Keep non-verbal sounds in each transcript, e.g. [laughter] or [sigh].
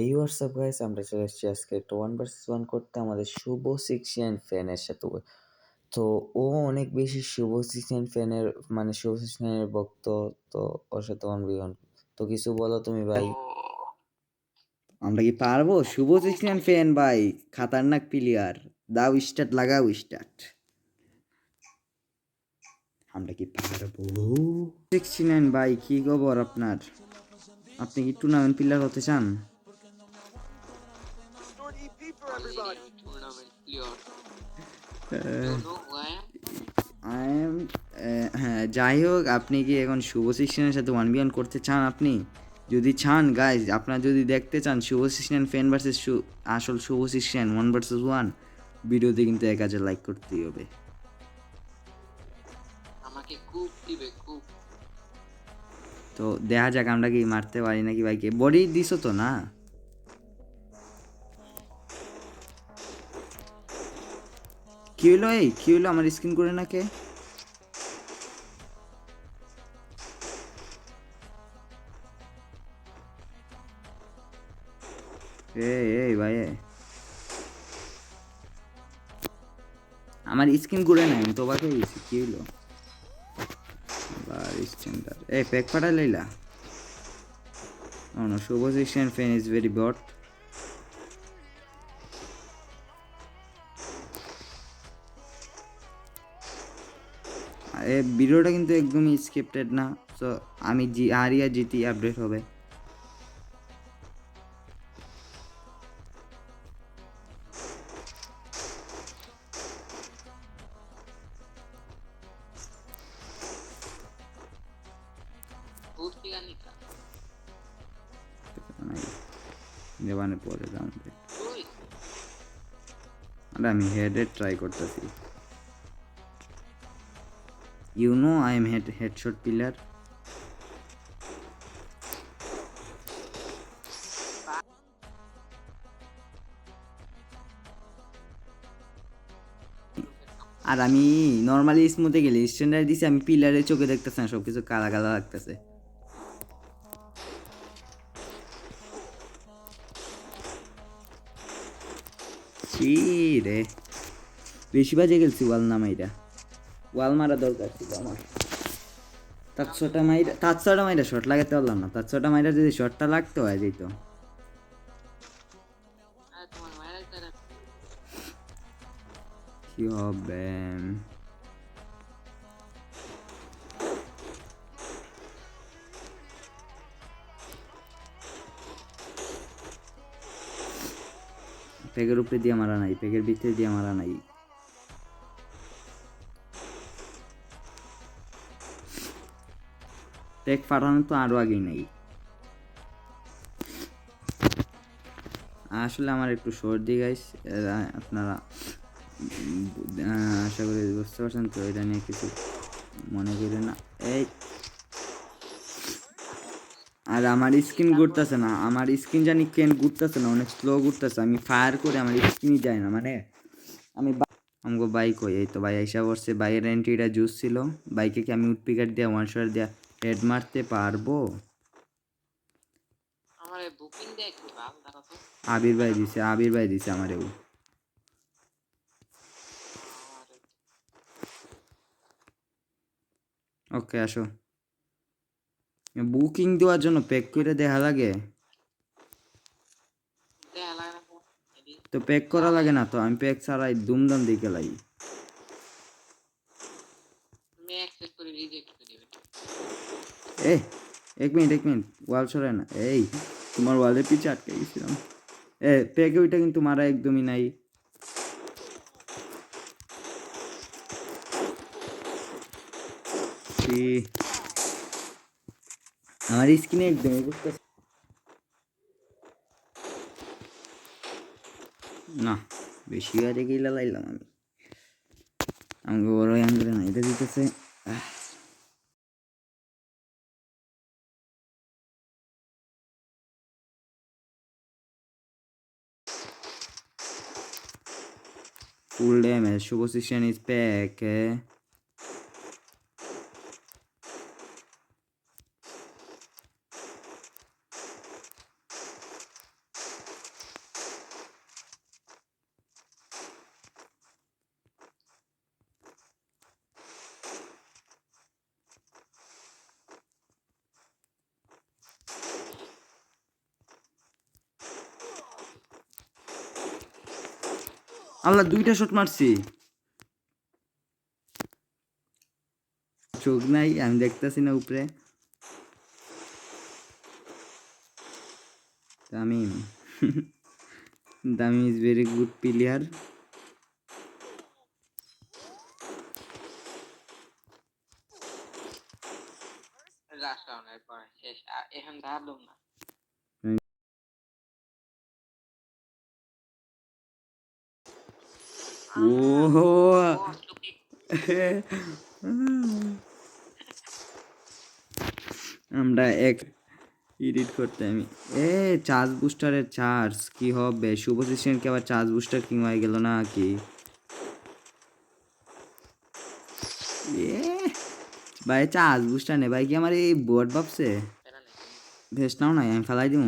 এই WhatsApp guys আমরা চলে এসেছি আজকে একটা ওয়ান ভার্সেস ওয়ান করতে আমাদের শুভ সিক্সিয়ান ফ্যানের সাথে তো ও অনেক বেশি শুভ সিক্সিয়ান ফ্যানের মানে শুভ সিক্সিয়ানের ভক্ত, তো ওর সাথে ওয়ান বি তো কিছু বলো তুমি, ভাই। আমরা কি পারব? শুভ সিক্সটিন ফ্যান ভাই। খাতারনাক প্লেয়ার দাও স্টার্ট লাগাও স্টার্ট আমরা কি পারব? সিক্সটি নাইন ভাই, কি খবর আপনার? আপনি কি টুর্নামেন্ট প্লেয়ার হতে চান? Everybody. tournament player. I am হ্যাঁ যাই হোক আপনি কি এখন শুভ সিক্সটিনের সাথে ওয়ান বি ওয়ান করতে চান আপনি যদি চান গাইজ আপনার যদি দেখতে চান শুভ সিক্সটিন ফ্যান ভার্সেস আসল Shuvo sixteen one versus one ভিডিওতে কিন্তু এক হাজার লাইক করতেই হবে আমাকে খুব দিবে খুব তো দেখা যাক আমরা কি মারতে পারি নাকি ভাইকে বডি দিছো তো না কি হলো এই? কি হলো আমার স্ক্রিন করে না কে এই এই ভাই আমার স্ক্রিন করে নাই আমি তোমাকে দিয়েছি কি হলো? স্ট্যান্ডার্ড এই প্যাক পাঠা লইলা Oh no, show position fan is very এ ভিডিওটা কিন্তু একদমই স্ক্রিপ্টেড না সো আমি জি হারিয়া জিতি আপডেট হবে। ভর্তি পরে রাউন্ডে আর আমি হেডে ট্রাই করতেছি। You know I am head headshot pillar আর আমি নর্মালি স্মুথে গেলে স্ট্যান্ডার্ড দিছি, আমি পিলারে চোখে দেখতেছি না সব কিছু কালা কালা লাগতেছে। রে, বেশি বাজে গেলছি ওয়াল না মাইরা ওয়াল মারা দরকার ছিল আমার। তার ছটা মাইরা তার ছটা মাইরা শর্ট লাগাতে পারলাম না। তার ছটা মাইরা যদি শর্টটা লাগতো হয় যেত। কি হবে? পেগের উপরে দিয়ে মারা নাই পেগের ভিতরে দিয়ে মারা নাই। পেক পাঠানো তো আরও আগেই নাই। আসলে আমার একটু সর্দি গাইস আপনারা আশা করি বুঝতে পারছেন তো, এটা নিয়ে কিছু মনে করি না। এই, আর আমার স্ক্রিন ঘুরতেছে না, আমার স্ক্রিন জানি কেন ঘুরতেছে না, অনেক স্লো ঘুরতেছে, আমি ফায়ার করে আমার স্ক্রিনই যায় না মানে আমি আমাকে বাইক হই এই তো ভাই, আইসা পড়ছে, বাইরের এন্ট্রিটা জুস ছিল বাইকে কি আমি উডপিকার দিয়ে ওয়ান শট দিয়ে হেড মারতে পারব? আবির ভাই দিছে আবির ভাই দিছে আমারে আমার ওকে আসো। বুকিং দেওয়ার জন্য প্যাক করে দেখা লাগে? লাগে তো প্যাক করা লাগে না তো আমি প্যাক ছাড়াই দুমদাম দিকে লাই তুমি অ্যাক্সেস করে রিজেক্ট করে দিবে এ এক মিনিট এক মিনিট, ওয়াল সরে না। এই, তোমার ওয়ালের পিছে আটকে গেছিলাম। এ প্যাকে ওইটা কিন্তু মারা একদমই নাই। আমার স্কিনে একদমই বুঝতে না, বেশি আরে গেলা লাইলাম আমি। আমাকে বড় অ্যাঙ্গেলে না এটা দিতেছে। Full damage. Show position is back. আল্লাহ দুইটা শট মারছি। চোখ নাই, আমি দেখতেছি না উপরে। Tamim. Tamim is very good player এখন দাঁড়ালাম না। ওহো ও [laughs] আমরা এক এডিট করতে আমি। এ চার্জ বুস্টারের চার্জ কি হবে? শুভ কি? আবার চার্জ বুস্টার কিং হয়ে গেল না কি এ ভাই চার্জ বুস্টার নে। ভাই কি আমার এই বোর্ড ভাবছে? নেই ভেস নাও নাই আমি ফেলাই দিব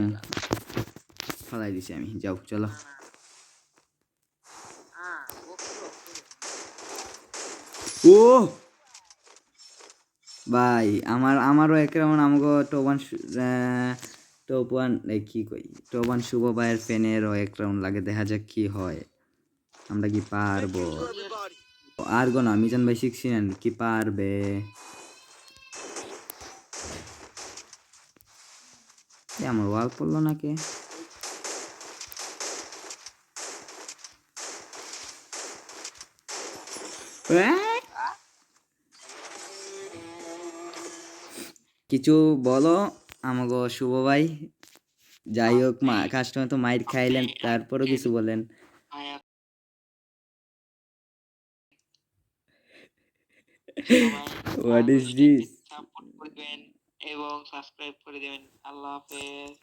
ফেলাই দিছি আমি। যাও চলো আহ ও পুরো ও ভাই, আমার, আমারও এক রাউন্ড আমাকে টোবান টপ ওয়ান কি কই? টোবান শুভ ভাইয়ের ফ্যানেরও এক রাউন্ড লাগে, দেখা যাক কি হয়। আমরা কি পারব? আর গো না, মিজান ভাই শিখছি না কি পারবে? আমার ওয়াল পড়ল না কে কিছু বলো, আমাগো শুভ ভাই। যাই হোক মা কাস্টমার তো মাইর খাইলেন, তারপরও কিছু বলেন। হোয়াট ইজ দিস সাপোর্ট করবেন এবং সাবস্ক্রাইব করে দেবেন। আল্লাহ হাফেজ।